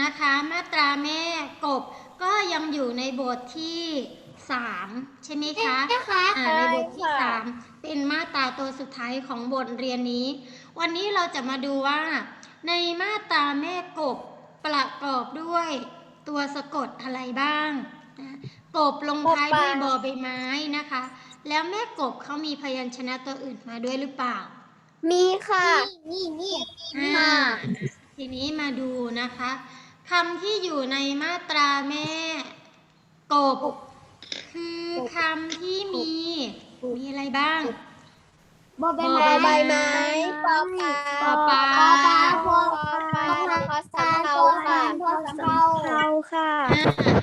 นะคะมาตราแม่กบก็ยังอยู่ในบทที่สามใช่ไหมคะนะคะอ่าในบทที่สามเป็นมาตราตัวสุดท้ายของบทเรียนนี้ วันนี้เราจะมาดูว่า ในมาตราแม่กบประกอบด้วยตัวสะกดอะไรบ้างนะกบลงท้ายด้วยบอใบไม้นะคะ แล้วแม่กบเขามีพยัญชนะตัวอื่นมาด้วยหรือเปล่า มีค่ะ นี่นี่อ่า ทีนี้มาดูนะคะคำที่อยู่ในมาตราแม่ กบ คือคำที่มี มีอะไรบ้างบอใบไม้ไม้ไม้ปอปลาปอปลาปอปลาปอปลาพอสำเภาค่ะพอสำเภาค่ะ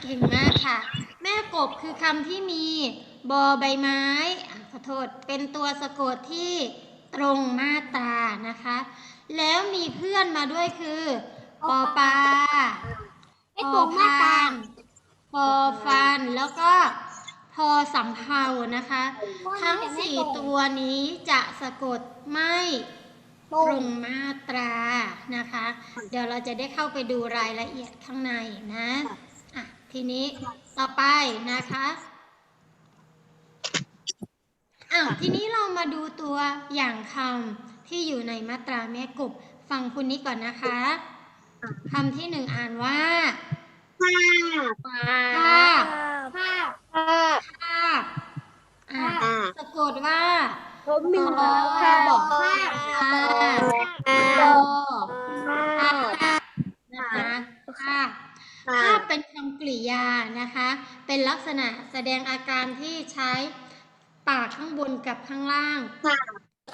เก่งมากค่ะ แม่กบคือคำที่มีบอใบไม้ขอโทษเป็นตัวสะกดที่ตรงมาตรานะคะ แล้วมีเพื่อนมาด้วยคือปอปลาไม่ตรงมาตราพอฟัน แล้วก็พอสำเภานะคะ ทั้งสี่ตัวนี้จะสะกดไม่ตรงมาตรานะคะ เดี๋ยวเราจะได้เข้าไปดูรายละเอียดข้างในนะอะทีนี้ต่อไปนะคะอ้าวทีนี้เรามาดูตัวอย่างคำ ที่อยู่ในมาตราแม่กบ ฟังคุณนี้ก่อนนะคะคำที่หนึ่งอ่านว่าปลาภาพภาพภาพภาพอะภาพสะกดว่าผมมีภาพภาพบอกภาพภาพภาโอพภาพนะคะภาพภาพเป็นคำกริยานะคะ เป็นลักษณะแสดงอาการที่ใช้ปากข้างบนกับข้างล่าง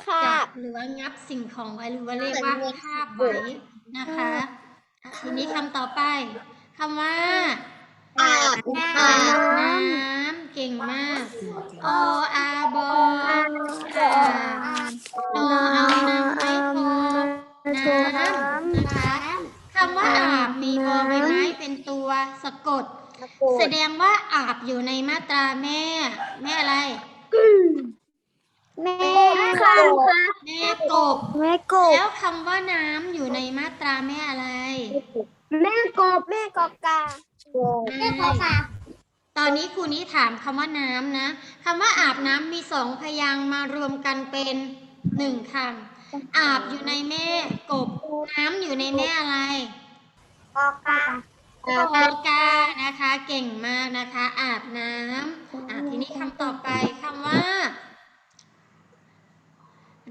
ภาจัพบหรือว่างับสิ่งของไว้หรือว่าเรียกว่าคาบไว้นะคะอะทีนี้คำต่อไปคำว่าอาบน้อาบำ แม่กบแม่กบกาแม่กบกาตอนนี้ครูนี้ถามคำว่าน้ำนะคำว่าอาบน้ำมีสองพยางค์มารวมกันเป็นหนึ่งคำอาบอยู่ในแม่กบน้ำอยู่ในแม่อะไรกบกาโอกกานะคะ เก่งมากนะคะ อาบน้ำอะทีนี้คำต่อไปคำว่า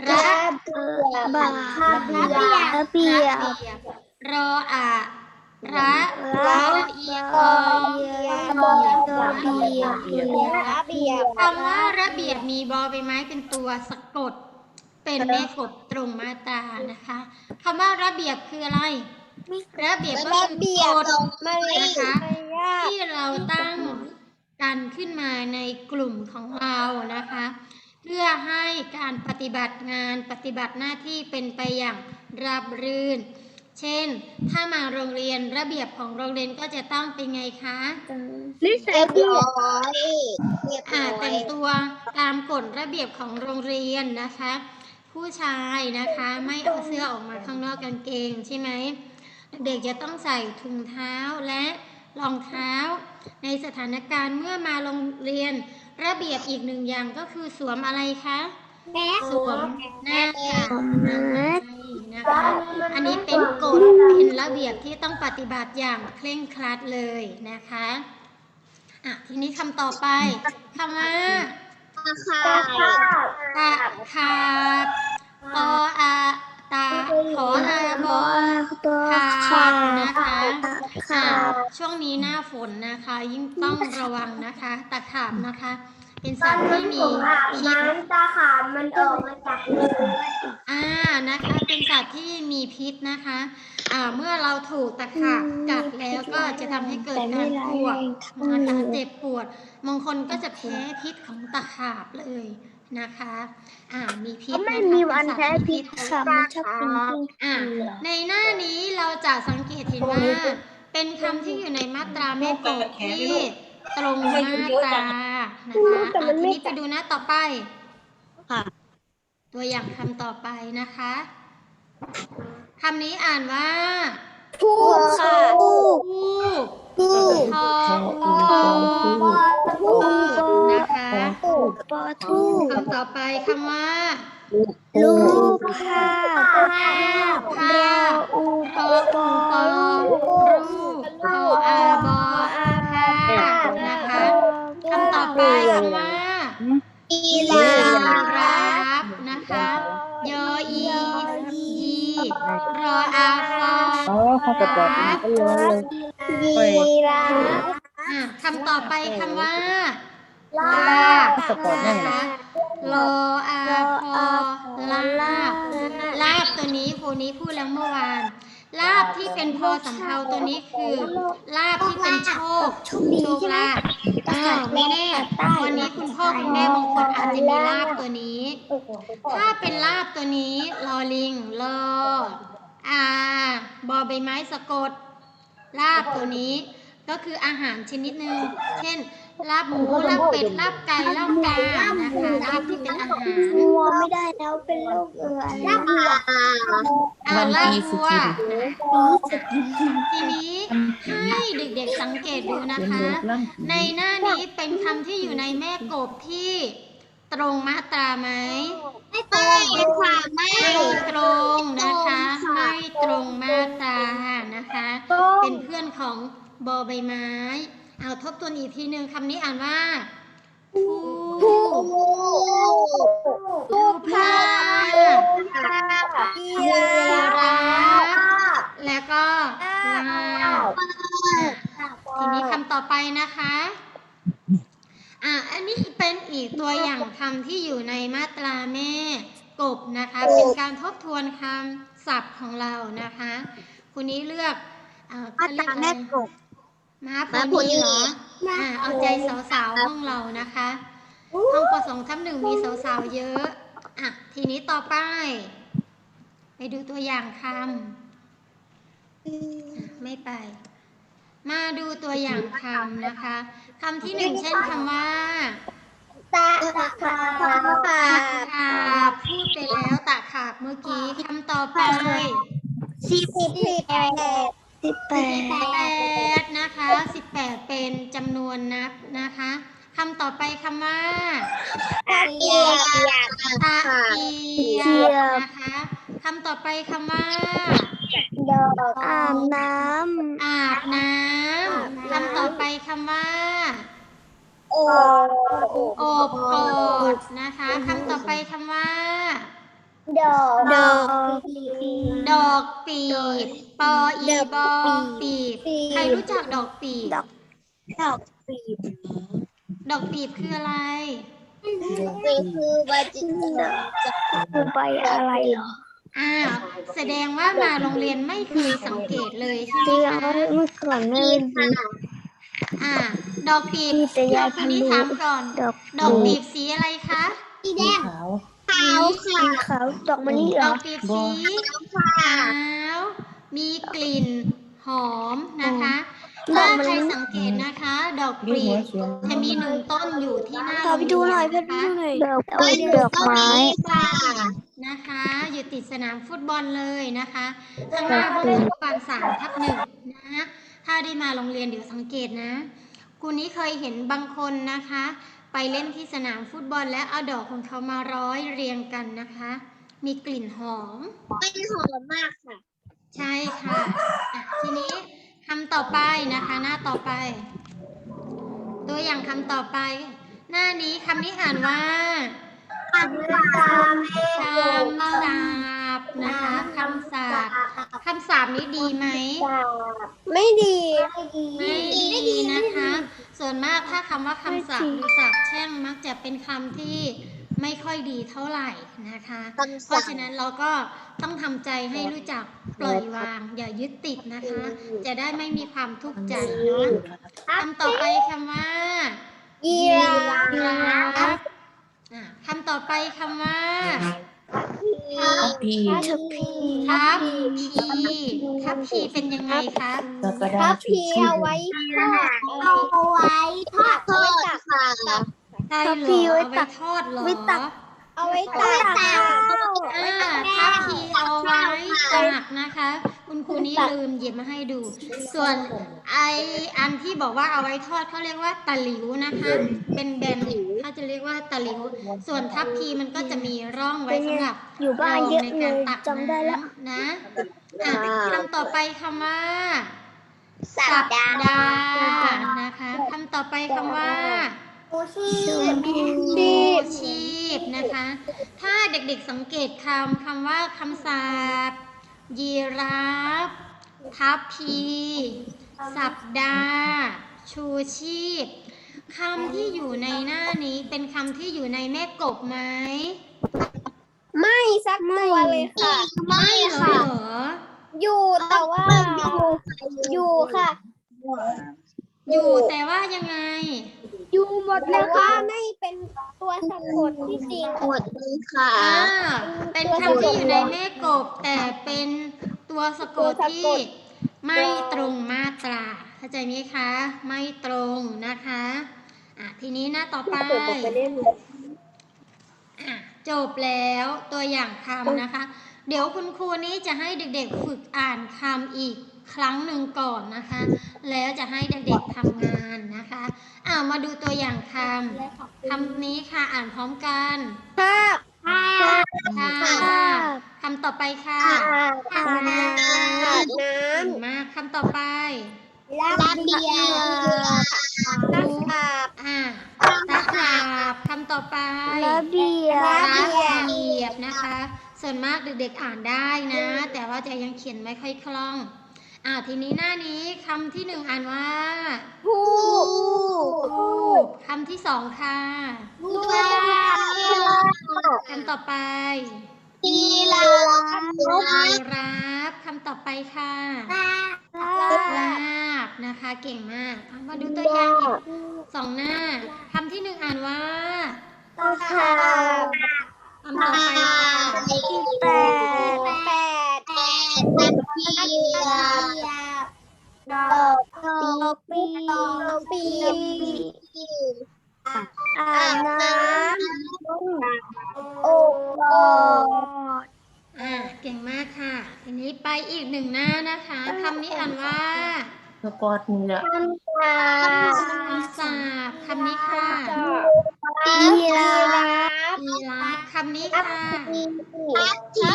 ระเบียบระเบียบระเบียบ ระเบียบรออะระระรอเอียกอระเบียบระเบียบคำว่าระเบียบมีบอใบไม้เป็นตัวสะกด เป็นแม่กบตรงมาตรานะคะคำว่าระเบียบคืออะไร ระเบียบก็ระคือเบียบกฎไม่นะคะไม่ยากที่เราตั้งกันขึ้นมาในกลุ่มของเรานะคะ เพื่อให้การปฏิบัติงานปฏิบัติหน้าที่เป็นไปอย่างราบรื่น เช่น ถ้ามาโรงเรียนระเบียบของโรงเรียนก็จะต้องเป็นไงคะเรียบร้อยเรียบอ่าร้อแต่ยงตัวตามกฎระเบียบของโรงเรียนนะคะ ผู้ชายนะคะไม่เอาเสื้อออกมาข้างนอกกางเกงใช่ไหมเด็กจะต้องใส่ถุงเท้าและรองเท้า ในสถานการณ์เมื่อมาโรงเรียนระเบียบอีกหนึ่งอย่างก็คือสวมอะไรคะแม่สวมหน้ากากอ นามัยนะคะ อันนี้เป็นกฎเป็นระเบียบที่ต้องปฏิบัติอย่างเคร่งครัดเลยนะคะอะทีนี้คำต่อไปคำว่าค่ะตะขาบตออาตาขออาบอขาบนะคะอะช่วงนี้หน้าฝนนะคะ ยิ่งต้องระวังนะคะ ตะขาบนะคะ เป็นสัตว์ที่มีพิษน้ำตาขามมันออกมาจากมืออ่านะคะ เป็นสัตว์ที่มีพิษนะคะ อ่า เมื่อเราถูกตะขาบกัดแล้วก็จะทำให้เกิดการปวดนะคะเจ็บปวดบางคนก็จะแพ้พิษของตะขาบเลยนะคะ อ่า มีพิษไม่มีวันเป็แพ้สัตพิษค่ะมันชอบกินอ่า ในหน้านี้เราจะสังเกตเห็นว่า เป็นคำที่อยู่ในมาตราแม่กบที่ตรงมาตรา นะคะทีนี้ไปดูหน้าต่อไป ค่ะ ตัวอย่างคำต่อไปนะคะคำนี้อ่านว่าผู้ค่ะผู้ผู้ถูกทออูปอถูกนะคผู้ถูกคำต่อไปคำว่า ป รออาฟออ๋อเขาจะบอกมาก็รู้เลยยีราอะคำต่อไปคำว่า ลาลาบสปอร์ตแน่นะเลยคะรออาพอลาบลาบตัวนี้ครูนี้พูดแล้วเมื่อวาน ลาบที่เป็นพอสำเภาตัวนี้คือ ลาบที่เป็นโชค โชคลาบ อ่าไม่แน่วันนี้คุณพ่อคุณแม่บางคนอาจจะมีลาบตัวนี้ ถ้าเป็นลาบตัวนี้ลอลิงลออาบอใบไม้สะกด ลาบตัวนี้ ก็คืออาหารชนิดหนึ่งเช่น ลาบหมูลาบเป็ดลาบไก่ลาบกานะคะลาบที่เป็นอาหารวัวไม่ได้แล้วเป็นโรคเอือลาบวัวอ่าลาบวัวทีนี้ให้เด็กๆสังเกตดูนะคะ ในหน้านี้เป็นคำที่อยู่ในแม่กบที่ตรงมาตราไหมไม่ตรงค่ะไม่ไม่ตรงนะคะ ไม่ตรงมาตรานะคะ เป็นเพื่อนของบอใบไม้ เอาทบทวนอีกทีหนึ่งคำนี้อ่านว่าผู้ผู้พายียีราราฟฟแล้วก็ลาบทีนี้คำต่อไปนะคะ อะ อันนี้เป็นอีกตัวอย่างคำที่อยู่ในมาตราแม่กบนะคะ เป็นการทบทวนคำศัพท์ของเรานะคะ คุณนี้เลือกเอ่อเขาเรียกอะไรมาโพนีเหรออ่าเอาใจสาวๆห้องเรานะคะ ห้องปสองทับหนึ่งมีสาวๆเยอะอะทีนี้ต่อไป ไปดูตัวอย่างคำไม่ไป มาดูตัวอย่างคำนะคะคำที่หนึ่งเช่นคำว่าตาขาตะขาบพูดไปแล้วตะขาบเมื่อกี้คำต่อไปสิบแปด สิบแปแปดดนะคะสิบแปดเป็นจำนวนนับนะคะคำต่อไปคำว่าตะเกียบตะเกียบนะคะคำต่อไปคำว่า ดอกอาบน้อาบน้ำคำต่อไปคำว่าำโอโอบกอดนะคะคำต่อไปคำว่า ดอกดอกดอกปีบปออีบอปีบใครรู้จักดอกปีบ ดอกดอกปีบดอกปีบคืออะไรนี่คือใบจินดาคือใบอะไรเหรออ้าวแสดงว่ามาโรงเรียนไม่เคยสังเกตเลยใช่ไหมเรียคะเมื่อก่อนไม่เห็นอ่า ดอกปีบมีแต่ยายทีนี้พันธุ์ถามก่อนดอกดอกปีบสีอะไรคะสีแดง ขาวขาวค่ะขาวดอกมะลิเหดรออกปีบสีขาวมีกลิ่นหอมนะคะถ้าใครสังเกตนะคะ ดอกยืดปีหัวบเฉียงจะมีหนึ่งต้นอยู่ที่หน้าพาไปดูหน่อยโรงเรีพาไปนะคะดูหน่อยดอกดอกไม้นะคะ อยู่ติดสนามฟุตบอลเลยนะคะข้างหน้าห้องอนุบาลสามทับหนึ่งนะถ้าได้มาโรงเรียนเดี๋ยวสังเกตนะ คุณนี้เคยเห็นบางคนนะคะ ไปเล่นที่สนามฟุตบอลแล้วเอาดอกของเขามาร้อยเรียงกันนะคะ มีกลิ่นหอมเป็นหอมมากค่ะ ใช่ค่ะอะ ทีนี้คำต่อไปนะคะ หน้าต่อไป ตัวอย่างคำต่อไป หน้านี้คำนี้อ่านว่าคำสาปคำสาบนะคะคำสาบคำสาบนี้ดีไหม ไม่ดีไม่ดีนะคะ ส่วนมากถ้าคำว่าคำสาบหรือสาบแช่งมักจะเป็นคำที่ไม่ค่อยดีเท่าไหร่นะคะคำสาปเพราะฉะนั้นเราก็ต้องทำใจให้รู้จักปล่อยวาง อย่ายึดติดนะคะ จะได้ไม่มีความทุกข์ใจเนาะคำต่อไปคำว่ายียีราราฟฟอะคำต่อไปคำว่า พีทับพีทับพีทับพีเป็นยังไงคะกระดาทัษบพีเอาไว้ทอดเอาไว้ทอดทอดค่ะใช่ทับเหรพีอไว้เอาตัไว้กทอดเหรอไว้ตัก เอาไว้ตักอ่าทับพีเอาไว้ตักนะคะคุณคุณครูนี่ลืมหยิบมาให้ดู ส่วนไออันที่บอกว่าเอาไว้ทอดเขาเรียกว่าตะหลิวนะคะ เป็นแบนเขาจะเรียกว่าตะหลิว ส่วนทัพพีมันก็จะมีร่องไว้สำหรับอยู่บ้านเยอะในเลการยตักจำได้แล้วน้ำนะอะคำต่อไปคำว่าสัปดาห์ดาห์นะคะคำต่อไปคำว่า ชีพชูชีพนะคะ ถ้าเด็กๆสังเกตคำคำว่าคำสาบยีราฟทัพพี สัปดาห์ชูชีพคำที่อยู่ในหน้านี้เป็นคำที่อยู่ในแม่กบไหม ไม่สักตัวเลยค่ะ ไม่เหรค่ะออยู่แต่ว่า อยู่ค่ะ อยู่แต่ว่ายังไง อยู่หมดเลยค่ะไม่เป็นตัวสะกดที่จริงหมดเลยค่ะ อ่า เป็นคำที่อยู่ในแม่กบ แต่เป็นตัวสะกดที่ไม่ตรงมาตราเข้าใจไหมคะ ไม่ตรงนะคะ อะทีนี้หน้าต่อไปอะจบแล้วตัวอย่างคำนะคะ เดี๋ยวคุณครูนี้จะให้เด็กๆฝึกอ่านคำอีกครั้งหนึ่งก่อนนะคะ แล้วจะให้เด็กๆทำงานนะคะอ่ามาดูตัวอย่างคำคำนี้ค่ะอ่านพร้อมกันภาพภาพค่ะคำต่อไปค่ะภาพน้เก่งมากคำต่อไปำระเบียบตะขาบอ่าตะขาบคำต่อไประเบียบระเบียบนะคะ ส่วนมากเด็กๆอ่านได้นะ แต่ว่าจะยังเขียนไม่ค่อยคล่องอ่าทีนี้หน้านี้คำที่หนึ่งอ่านว่าผู้รูปคำที่สองค่ะผู้คำต่อไปกีฬายีราฟคำต่อไปค่ะลาบนะคะ เก่งมากเอามาดูตัวอย่างอีกสองหน้าคำที่หนึ่งอ่านว่าตะขาบ คำต่อไปค่แปดแปดแปดเบียบดอกปีดอกปีอาบน้ำโอ่งกอดอ่าเก่งมากค่ะ ทีนี้ไปอีกหนึ่งหน้านะคะคำนี้อ่านว่าสปอร์ตนี่แหละคำสาคำสาบคำนี้ค่ะยีรา ฟยีราฟคำนี้ค่ะทัพที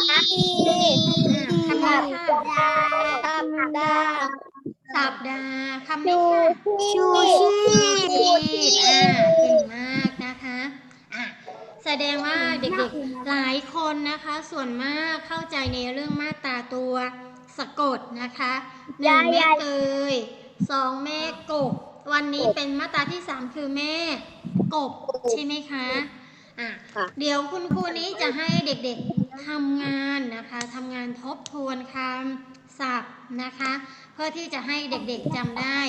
อ่าคำนี้ค่ะสัปดาห์สัปดาห์คำนี้ค่ะชูชีพชีพอ่าเก่งมากนะคะอะแสดงว่าเด็กๆหลายคนนะคะ ส่วนมากเข้าใจในเรื่องมาตราตัวสะกดนะคะหนึ่งแม่เตยสองแม่กบวันนี้เป็นมาตราที่สามคือแม่กบใช่ไหมคะ อะ เดี๋ยวคุณครูนี้จะให้เด็กๆทำงานนะคะทำงานทบทวนคำศัพท์นะคะ เพื่อที่จะให้เด็กๆจำได้